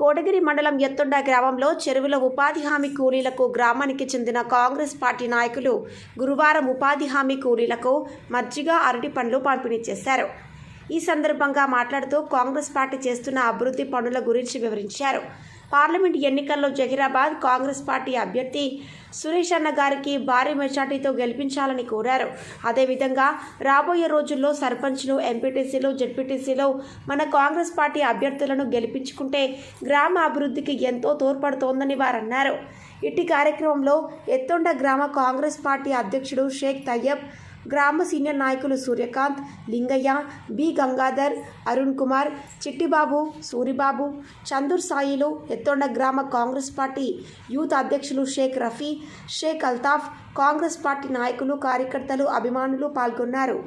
కోటగిరి మండలం ఎత్తుండ గ్రామంలో చెరువుల ఉపాధి హామీ కూలీలకు గ్రామానికి చెందిన కాంగ్రెస్ పార్టీ నాయకులు గురువారం ఉపాధి హామీ కూలీలకు మజ్జిగ అరటి పండ్లు పంపిణీ చేశారు. ఈ సందర్భంగా మాట్లాడుతూ కాంగ్రెస్ పార్టీ చేస్తున్న అభివృద్ధి పనుల గురించి వివరించారు. పార్లమెంట్ ఎన్నికల్లో జహీరాబాద్ కాంగ్రెస్ పార్టీ అభ్యర్థి సురేష్ అన్న గారికి భారీ మెజార్టీతో గెలిపించాలని కోరారు. అదేవిధంగా రాబోయే రోజుల్లో సర్పంచ్లు ఎంపీటీసీలు జెడ్పీటీసీలు మన కాంగ్రెస్ పార్టీ అభ్యర్థులను గెలిపించుకుంటే గ్రామ అభివృద్ధికి ఎంతో తోడ్పడుతోందని వారన్నారు. ఇట్టి కార్యక్రమంలో ఎత్తుండ గ్రామ కాంగ్రెస్ పార్టీ అధ్యక్షుడు షేక్ తయ్యబ్ గ్రామ సీనియర్ నాయకులు సూర్యకాంత్ లింగయ్య బి. గంగాధర్ అరుణ్ కుమార్ చిట్టిబాబు సూరిబాబు చందూర్ సాయిలు ఎత్తొండ గ్రామ కాంగ్రెస్ పార్టీ యూత్ అధ్యక్షులు షేక్ రఫీ షేక్ అల్తాఫ్ కాంగ్రెస్ పార్టీ నాయకులు కార్యకర్తలు అభిమానులు పాల్గొన్నారు.